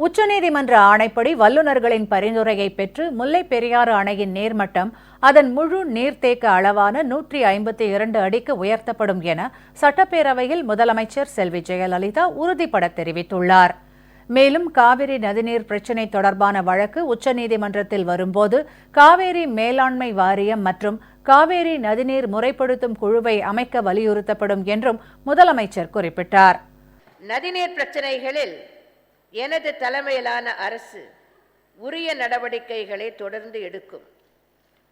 உச்சநீதிமன்ற ஆணைப்படி வல்லுநர்களின் பரிந்துரையை பெற்று முல்லை பெரியாறு அணையின் நீர்மட்டம் அதன் முழு நீர்த்தேக்க அளவான நூற்றி ஐம்பத்தி இரண்டு அடிக்கு உயர்த்தப்படும் என சட்டப்பேரவையில் முதலமைச்சர் செல்வி ஜெயலலிதா உறுதிபட தெரிவித்துள்ளார். மேலும் காவிரி நதிநீர் பிரச்சினை தொடர்பான வழக்கு உச்சநீதிமன்றத்தில் வரும்போது காவேரி மேலாண்மை வாரியம் மற்றும் காவேரி நதிநீர் முறைப்படுத்தும் குழுவை அமைக்க வலியுறுத்தப்படும் என்றும் முதலமைச்சர் குறிப்பிட்டார். நதிநீர் பிரச்சினைகளில் எனது தலைமையிலான அரசு உரிய நடவடிக்கைகளை தொடர்ந்து எடுக்கும்.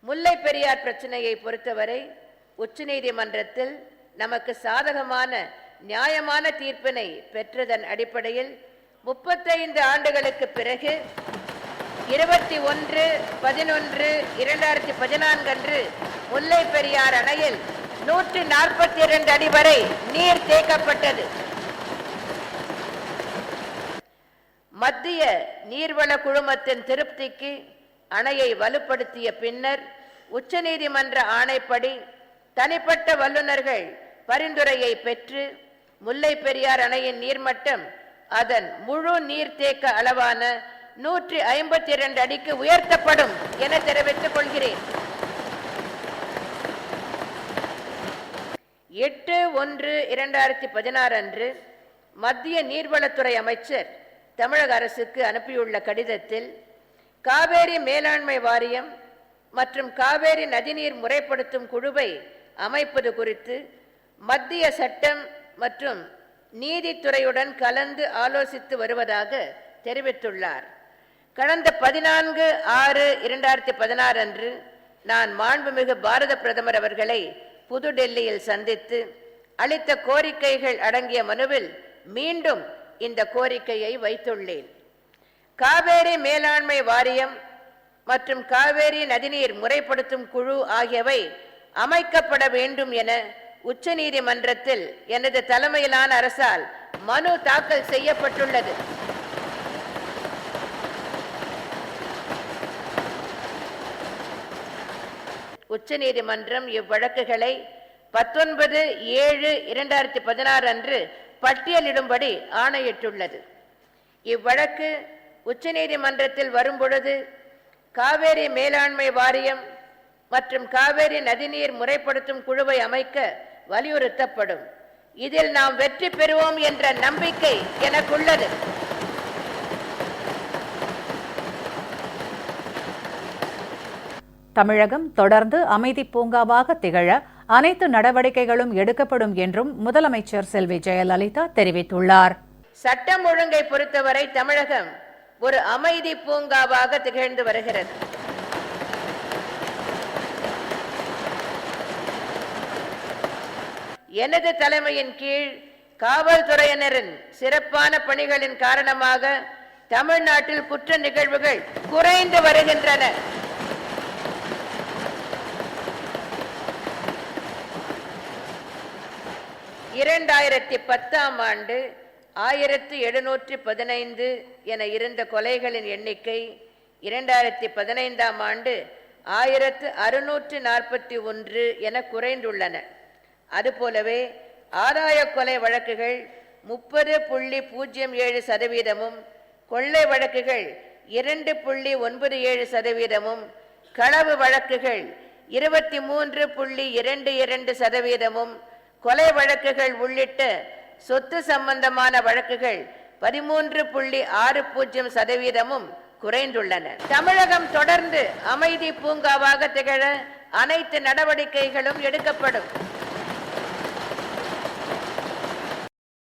முல்லை பெரியார் பிரச்சனையை பொறுத்தவரை உச்சநீதிமன்றத்தில் நமக்கு சாதகமான நியாயமான தீர்ப்பினை பெற்றதன் அடிப்படையில் முப்பத்தைந்து ஆண்டுகளுக்கு பிறகு இருபத்தி ஒன்று பதினொன்று இரண்டாயிரத்தி பதினான்கு அன்று முல்லை பெரியார் அணையில் நூற்றி நாற்பத்தி இரண்டு அடி வரை நீர் தேக்கப்பட்டது. மத்திய நீர்வள குழுமத்தின் திருப்திக்கு அணையை வலுப்படுத்திய பின்னர் உச்சநீதிமன்ற ஆணைப்படி தனிப்பட்ட வல்லுநர்கள் பரிந்துரையை பெற்று முல்லை பெரியார் அணையின் நீர்மட்டம் அதன் முழு நீர்த்தேக்க அளவான நூற்றி ஐம்பத்தி இரண்டு அடிக்கு உயர்த்தப்படும் என தெரிவித்துக் கொள்கிறேன். எட்டு ஒன்று இரண்டாயிரத்தி பதினாறு அன்று மத்திய நீர்வளத்துறை அமைச்சர் தமிழக அரசுக்கு அனுப்பியுள்ள கடிதத்தில் காவேரி மேலாண்மை வாரியம் மற்றும் காவேரி நதிநீர் முறைப்படுத்தும் குழுவை அமைப்பது குறித்து மத்திய சட்டம் மற்றும் நீதித்துறையுடன் கலந்து ஆலோசித்து வருவதாக தெரிவித்துள்ளார். கடந்த பதினான்கு ஆறு இரண்டாயிரத்தி பதினாறு அன்று நான் மாண்புமிகு பாரத பிரதமர் அவர்களை புதுடெல்லியில் சந்தித்து அளித்த கோரிக்கைகள் அடங்கிய மனுவில் மீண்டும் இந்த கோரிக்கையை வைத்துள்ளேன். காவேரி மேலாண்மை வாரியம் மற்றும் காவேரி நதிநீர் முறைப்படுத்தும் குழு ஆகியவை அமைக்கப்பட வேண்டும் என உச்சநீதிமன்றத்தில் எனது தலைமையிலான அரசால் மனு தாக்கல் செய்யப்பட்டுள்ளது. உச்சநீதிமன்றம் இவ்வழக்குகளை பத்தொன்பது ஏழு இரண்டாயிரத்தி பதினாறு அன்று பட்டியலிடும்படி ஆணையிட்டுள்ளது. இவ்வழக்கு உச்சநீதிமன்றத்தில் வரும்பொழுது காவேரி மேலாண்மை வாரியம் மற்றும் காவேரி நதிநீர் முறைப்படுத்தும் குழுவை அமைக்க வலியுறுத்தப்படும். இதில் நாம் வெற்றி பெறுவோம் என்ற நம்பிக்கை எனக்குள்ளது. தமிழகம் தொடர்ந்து அமைதி பூங்காவாக திகழ அனைத்து நடவடிக்கைகளும் எடுக்கப்படும் என்றும் முதலமைச்சர் செல்வி ஜெயலலிதா தெரிவித்துள்ளார். சட்டம் ஒழுங்கை பொறுத்தவரை தமிழகம் ஒரு அமைதி பூங்காவாக திகழ்ந்து வருகிறது. எனது தலைமையின் கீழ் காவல்துறையினரின் சிறப்பான பணிகளின் காரணமாக தமிழ்நாட்டில் குற்ற நிகழ்வுகள் குறைந்து வருகின்றன. இரண்டாயிரத்தி பத்தாம் ஆண்டு ஆயிரத்தி எழுநூற்றி பதினைந்து என இருந்த கொலைகளின் எண்ணிக்கை இரண்டாயிரத்தி பதினைந்தாம் ஆண்டு ஆயிரத்து அறுநூற்று நாற்பத்தி ஒன்று என குறைந்துள்ளன. அதுபோலவே ஆதாய கொலை வழக்குகள் முப்பது புள்ளி பூஜ்ஜியம் ஏழு சதவீதமும் கொள்ளை வழக்குகள் இரண்டு புள்ளி ஒன்பது ஏழு சதவீதமும் களவு வழக்குகள் இருபத்தி மூன்று புள்ளி இரண்டு இரண்டு சதவீதமும் கொலை வழக்குகள் உள்ளிட்ட சொத்து சம்பந்தமான வழக்குகள் பதிமூன்று புள்ளி ஆறு பூஜ்ஜியம் சதவீதமும் குறைந்துள்ளன. தமிழகம் தொடர்ந்து அமைதி பூங்காவாக திகழ அனைத்து நடவடிக்கைகளும் எடுக்கப்படும்.